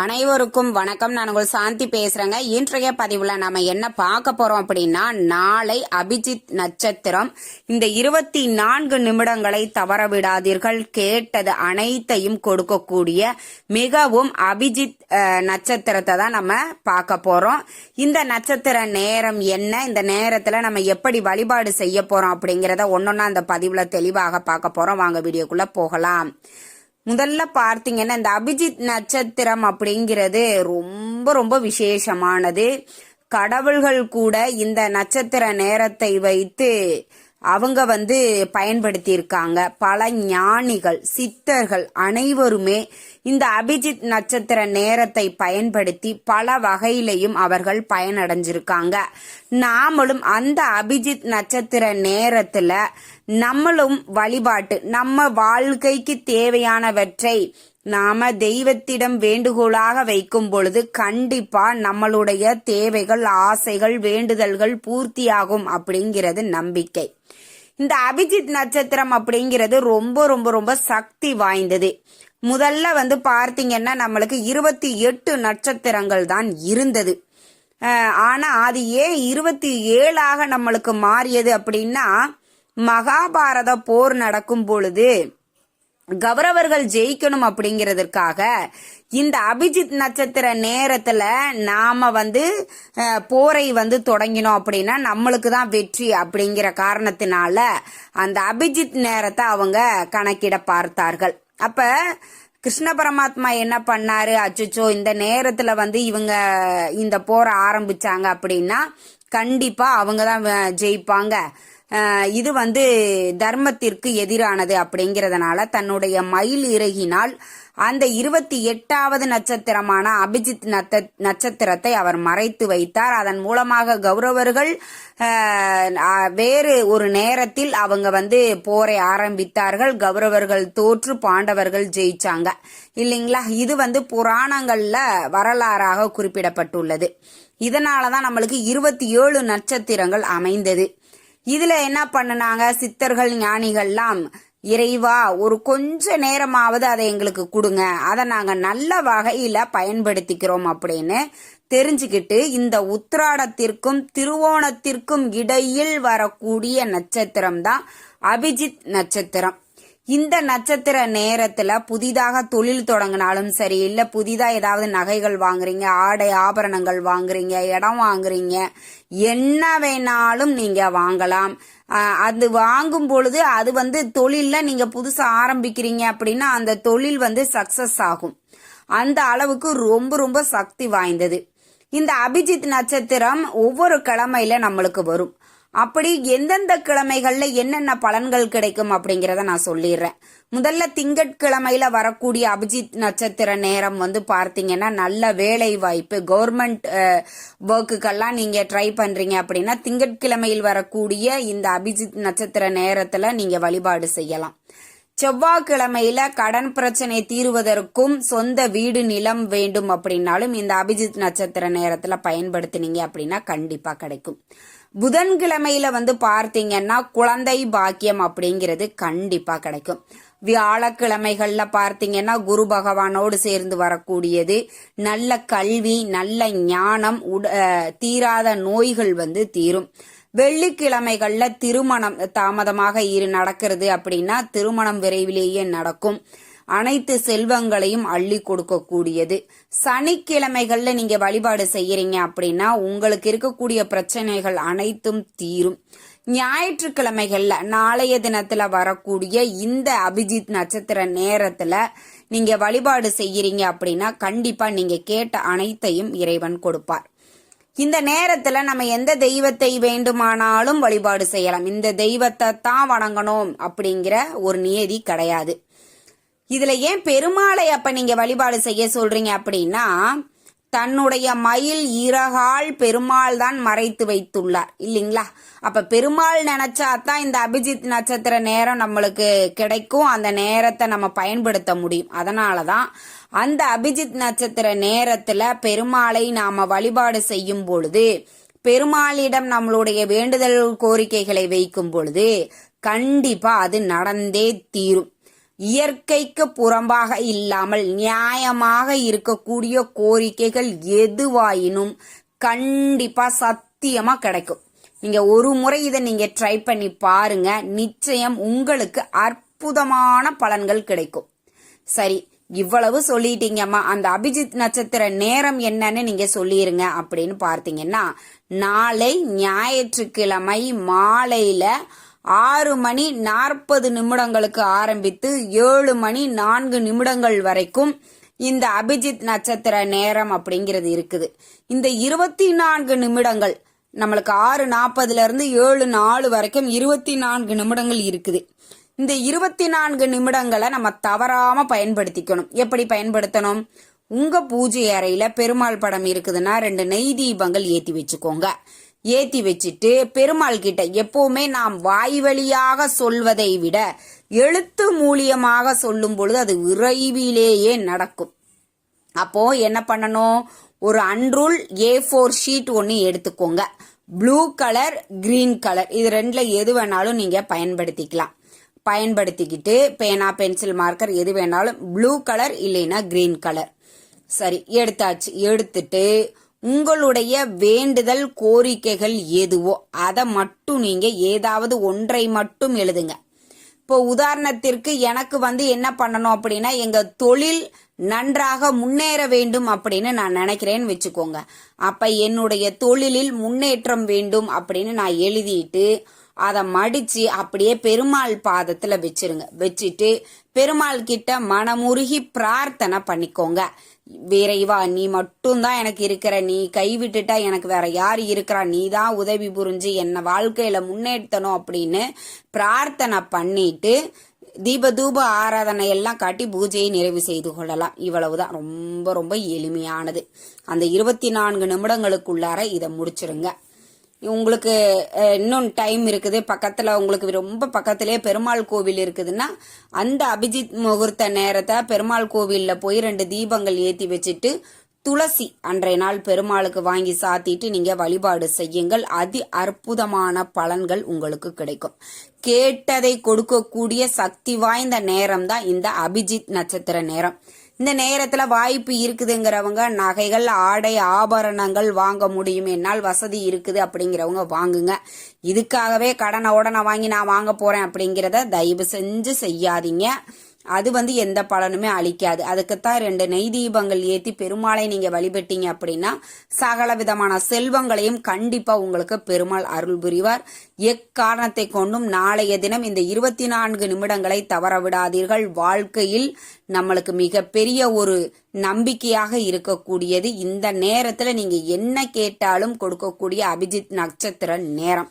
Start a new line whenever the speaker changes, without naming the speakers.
அனைவருக்கும் வணக்கம். நான் உங்கள் சாந்தி பேசுறேங்க. இன்றைய பதிவுல நாம என்ன பார்க்க போறோம் அப்படின்னா நாளை அபிஜித் நட்சத்திரம். இந்த இருபத்தி நான்கு நிமிடங்களை தவற விடாதீர்கள். கேட்டது அனைத்தையும் கொடுக்கக்கூடிய மிகவும் அபிஜித் நட்சத்திரத்தை தான் நம்ம பார்க்க போறோம். இந்த நட்சத்திர நேரம் என்ன? இந்த நேரத்துல நம்ம எப்படி வழிபாடு செய்ய போறோம் அப்படிங்கறத ஒன்னொன்னா அந்த பதிவுல தெளிவாக பார்க்க போறோம். வாங்க வீடியோக்குள்ள போகலாம். முதல்ல பார்த்தீங்கன்னா இந்த அபிஜித் நட்சத்திரம் அப்படிங்கிறது ரொம்ப ரொம்ப விசேஷமானது. கடவுள்கள் கூட இந்த நட்சத்திர நேரத்தை வைத்து அவங்க வந்து பயன்படுத்தியிருக்காங்க. பல ஞானிகள் சித்தர்கள் அனைவருமே இந்த அபிஜித் நட்சத்திர நேரத்தை பயன்படுத்தி பல வகையிலையும் அவர்கள் பயனடைஞ்சிருக்காங்க. நாமளும் அந்த அபிஜித் நட்சத்திர நேரத்துல நம்மளும் வழிபாட்டு நம்ம வாழ்க்கைக்கு தேவையானவற்றை நாம தெய்வத்திடம் வேண்டுகோளாக வைக்கும் பொழுது கண்டிப்பா நம்மளுடைய தேவைகள் ஆசைகள் வேண்டுதல்கள் பூர்த்தியாகும் அப்படிங்கிறது நம்பிக்கை. இந்த அபிஜித் நட்சத்திரம் அப்படிங்கிறது ரொம்ப ரொம்ப ரொம்ப சக்தி வாய்ந்தது. முதல்ல வந்து பார்த்தீங்கன்னா நம்மளுக்கு இருபத்தி எட்டு நட்சத்திரங்கள் தான் இருந்தது. ஆனால் ஆனா அது ஏன் இருபத்தி ஏழாக நம்மளுக்கு மாறியது அப்படின்னா மகாபாரத போர் நடக்கும் பொழுது கௌரவர்கள் ஜெயிக்கணும் அப்படிங்கிறதுக்காக இந்த அபிஜித் நட்சத்திர நேரத்துல நாம வந்து போரை வந்து தொடங்கினோம் அப்படின்னா நம்மளுக்கு தான் வெற்றி அப்படிங்கிற காரணத்தினால அந்த அபிஜித் நேரத்தை அவங்க கணக்கிட பார்த்தார்கள். அப்ப கிருஷ்ண பரமாத்மா என்ன பண்ணாரு? அச்சோ இந்த நேரத்துல வந்து இவங்க இந்த போரை ஆரம்பிச்சாங்க அப்படின்னா கண்டிப்பா அவங்க தான் ஜெயிப்பாங்க. இது வந்து தர்மத்திற்கு எதிரானது அப்படிங்கிறதுனால தன்னுடைய மயில் இறகினால் அந்த இருபத்தி எட்டாவது நட்சத்திரமான அபிஜித் நத்த- நட்சத்திரத்தை அவர் மறைத்து வைத்தார். அதன் மூலமாக கௌரவர்கள் வேறு ஒரு நேரத்தில் அவங்க வந்து போரை ஆரம்பித்தார்கள். கௌரவர்கள் தோற்று பாண்டவர்கள் ஜெயிச்சாங்க. இல்லைங்களா? இது வந்து புராணங்கள்ல வரலாறாக குறிப்பிடப்பட்டுள்ளது. இதனாலதான் நம்மளுக்கு இருபத்தி ஏழு நட்சத்திரங்கள் அமைந்தது. இதுல என்ன பண்ணுனாங்க? சித்தர்கள் ஞானிகள்லாம் இறைவா ஒரு கொஞ்ச நேரமாவது அதை எங்களுக்கு கொடுங்க. அதை நாங்கள் நல்ல வகையில பயன்படுத்திக்கிறோம் அப்படின்னு தெரிஞ்சுக்கிட்டு இந்த உத்திராடத்திற்கும் திருவோணத்திற்கும் இடையில் வரக்கூடிய நட்சத்திரம் தான் அபிஜித் நட்சத்திரம். இந்த நட்சத்திர நேரத்துல புதிதாக தொழில் தொடங்கினாலும் சரி இல்ல புதிதா ஏதாவது நகைகள் வாங்குறீங்க ஆடை ஆபரணங்கள் வாங்குறீங்க இடம் வாங்குறீங்க என்ன வேணாலும் நீங்க வாங்கலாம். அது வாங்கும் பொழுது அது வந்து தொழில்ல நீங்க புதுசா ஆரம்பிக்கிறீங்க அப்படின்னா அந்த தொழில் வந்து சக்சஸ் ஆகும். அந்த அளவுக்கு ரொம்ப ரொம்ப சக்தி வாய்ந்தது. இந்த அபிஜித் நட்சத்திரம் ஒவ்வொரு கிழமையில நம்மளுக்கு வரும். அப்படி எந்தெந்த கிழமைகள்ல என்னென்ன பலன்கள் கிடைக்கும் அப்படிங்கிறத நான் சொல்லிடுறேன். முதல்ல திங்கட்கிழமையில வரக்கூடிய அபிஜித் நட்சத்திர நேரம் வந்து பார்த்தீங்கன்னா நல்ல வேலை வாய்ப்பு கவர்மெண்ட் ஒர்க்குக்கெல்லாம் நீங்க ட்ரை பண்றீங்க அப்படின்னா திங்கட்கிழமையில் வரக்கூடிய இந்த அபிஜித் நட்சத்திர நேரத்துல நீங்க வழிபாடு செய்யலாம். செவ்வாய்க்கிழமையில கடன் பிரச்சனை தீருவதற்கும் சொந்த வீடு நிலம் வேண்டும் அப்படின்னாலும் இந்த அபிஜித் நட்சத்திர நேரத்துல பயன்படுத்தினீங்க அப்படின்னா கண்டிப்பா கிடைக்கும். புதன்கிழமையில வந்து பார்த்தீங்கன்னா குழந்தை பாக்கியம் அப்படிங்கிறது கண்டிப்பா கிடைக்கும். வியாழக்கிழமைகள்ல பார்த்தீங்கன்னா குரு பகவானோடு சேர்ந்து வரக்கூடியது. நல்ல கல்வி நல்ல ஞானம் உட- தீராத நோய்கள் வந்து தீரும். வெள்ளிக்கிழமைகள்ல திருமணம் தாமதமாக இரு நடக்கிறது அப்படின்னா திருமணம் விரைவிலேயே நடக்கும். அனைத்து செல்வங்களையும் அள்ளி கொடுக்கக்கூடியது. சனிக்கிழமைகளில் நீங்கள் வழிபாடு செய்கிறீங்க அப்படின்னா உங்களுக்கு இருக்கக்கூடிய பிரச்சனைகள் அனைத்தும் தீரும். ஞாயிற்றுக்கிழமைகள்ல நாளைய தினத்துல வரக்கூடிய இந்த அபிஜித் நட்சத்திர நேரத்துல நீங்க வழிபாடு செய்யறீங்க அப்படின்னா கண்டிப்பா நீங்க கேட்ட அனைத்தையும் இறைவன் கொடுப்பார். இந்த நேரத்துல நம்ம எந்த தெய்வத்தை வேண்டுமானாலும் வழிபாடு செய்யலாம். இந்த தெய்வத்தை தான் வணங்கணும் அப்படிங்கிற ஒரு நியதி கிடையாது. இதுல ஏன் பெருமாளை அப்ப நீங்க வழிபாடு செய்ய சொல்றீங்க அப்படின்னா தன்னுடைய மயில் இறகால் பெருமாள் தான் மறைத்து வைத்துள்ளார் இல்லைங்களா? அப்ப பெருமாள் நினைச்சா தான் இந்த அபிஜித் நட்சத்திர நேரம் நம்மளுக்கு கிடைக்கும் அந்த நேரத்தை நம்ம பயன்படுத்த முடியும். அதனாலதான் அந்த அபிஜித் நட்சத்திர நேரத்துல பெருமாளை நாம வழிபாடு செய்யும் பொழுது பெருமாளிடம் நம்மளுடைய வேண்டுதல் கோரிக்கைகளை வைக்கும் பொழுது கண்டிப்பா அது நடந்தே தீரும். இயற்கைக்கு புறம்பாக இல்லாமல் நியாயமாக இருக்கக்கூடிய கோரிக்கைகள் எதுவாயினும் கண்டிப்பா சத்தியமா கிடைக்கும். நீங்க ஒரு முறை இதை நீங்க ட்ரை பண்ணி பாருங்க. நிச்சயம் உங்களுக்கு அற்புதமான பலன்கள் கிடைக்கும். சரி இவ்வளவு சொல்லிட்டீங்கம்மா அந்த அபிஜித் நட்சத்திர நேரம் என்னன்னு நீங்க சொல்லிருங்க அப்படின்னு பார்த்தீங்கன்னா நாளை ஞாயிற்றுக்கிழமை மாலையில ஆறு மணி நாற்பது நிமிடங்களுக்கு ஆரம்பித்து ஏழு மணி நான்கு நிமிடங்கள் வரைக்கும் இந்த அபிஜித் நட்சத்திர நேரம் அப்படிங்கிறது இருக்குது. இந்த இருபத்தி நான்கு நிமிடங்கள் நம்மளுக்கு ஆறு நாற்பதுல இருந்து ஏழு நாலு வரைக்கும் இருபத்தி நான்கு நிமிடங்கள் இருக்குது. இந்த இருபத்தி நான்கு நிமிடங்களை நம்ம தவறாம பயன்படுத்திக்கணும். எப்படி பயன்படுத்தணும்? உங்க பூஜை அறையில பெருமாள் படம் இருக்குதுன்னா ரெண்டு நெய் தீபங்கள் ஏத்தி வச்சுக்கோங்க. ஏத்தி வச்சுட்டு பெருமாள் கிட்ட எப்பவுமே நாம் வாய் வழியாக சொல்வதை விட எழுத்து மூலியமாக சொல்லும் பொழுது அது விரைவிலேயே நடக்கும். அப்போ என்ன பண்ணணும்? ஒரு அன்ரூல் ஏ ஃபோர் ஷீட் ஒன்று எடுத்துக்கோங்க. ப்ளூ கலர் கிரீன் கலர் இது ரெண்டில் எது வேணாலும் நீங்கள் பயன்படுத்திக்கலாம். பயன்படுத்திக்கிட்டு பேனா பென்சில் மார்க்கர் எது வேணாலும் ப்ளூ கலர் இல்லைன்னா கிரீன் கலர் சரி எடுத்தாச்சு. எடுத்துட்டு உங்களுடைய வேண்டுதல் கோரிக்கைகள் எதுவோ அதை மட்டும் நீங்க ஏதாவது ஒன்றை மட்டும் எழுதுங்க. இப்போ உதாரணத்திற்கு எனக்கு வந்து என்ன பண்ணணும் அப்படின்னா எங்க தொழில் நன்றாக முன்னேற வேண்டும் அப்படின்னு நான் நினைக்கிறேன்னு வச்சுக்கோங்க. அப்ப என்னுடைய தொழிலில் முன்னேற்றம் வேண்டும் அப்படின்னு நான் எழுதிட்டு அதை மடிச்சு அப்படியே பெருமாள் பாதத்துல வச்சிருங்க. வச்சுட்டு பெருமாள் கிட்ட மனமுருகி பிரார்த்தனை பண்ணிக்கோங்க. விரைவா நீ மட்டும்தான் எனக்கு இருக்கிற நீ கைவிட்டுட்டா எனக்கு வேற யார் இருக்கிறா? நீ தான் உதவி புரிஞ்சு என்னை வாழ்க்கையில முன்னேற்றணும் அப்படின்னு பிரார்த்தனை பண்ணிட்டு தீப தூப ஆராதனை எல்லாம் காட்டி பூஜையை நிறைவு செய்து கொள்ளலாம். இவ்வளவுதான். ரொம்ப ரொம்ப எளிமையானது. அந்த இருபத்தி நான்கு நிமிடங்களுக்குள்ளார இதை முடிச்சிருங்க. உங்களுக்கு இன்னும் டைம் இருக்குது. பக்கத்தில் உங்களுக்கு ரொம்ப பக்கத்திலே பெருமாள் கோவில் இருக்குதுன்னா அந்த அபிஜித் முகூர்த்த நேரத்தை பெருமாள் கோவிலில் போய் ரெண்டு தீபங்கள் ஏற்றி வச்சுட்டு துளசி அன்றைய நாள் பெருமாளுக்கு வாங்கி சாத்திட்டு நீங்க வழிபாடு செய்யுங்கள். அதி அற்புதமான பலன்கள் உங்களுக்கு கிடைக்கும். கேட்டதை கொடுக்கக்கூடிய சக்தி வாய்ந்த நேரம் தான் இந்த அபிஜித் நட்சத்திர நேரம். இந்த நேரத்துல வாய்ப்பு இருக்குதுங்கிறவங்க நகைகள் ஆடை ஆபரணங்கள் வாங்க முடியும். என்னால் வசதி இருக்குது அப்படிங்கிறவங்க வாங்குங்க. இதுக்காகவே கடனை உடனே வாங்கி நான் வாங்க போறேன் அப்படிங்கிறத தயவு செஞ்சு செய்யாதீங்க. அது வந்து எந்த பலனுமே அளிக்காது. அதுக்குத்தான் ரெண்டு நெய் தீபங்கள் ஏற்றி பெருமாளை நீங்கள் வழிபட்டீங்க அப்படின்னா சகல விதமான செல்வங்களையும் கண்டிப்பாக உங்களுக்கு பெருமாள் அருள் புரிவார். எக்காரணத்தை கொண்டும் நாளைய தினம் இந்த இருபத்தி நான்கு நிமிடங்களை தவற விடாதீர்கள். வாழ்க்கையில் நம்மளுக்கு மிகப்பெரிய ஒரு நம்பிக்கையாக இருக்கக்கூடியது இந்த நேரத்தில் நீங்கள் என்ன கேட்டாலும் கொடுக்கக்கூடிய அபிஜித் நட்சத்திர நேரம்.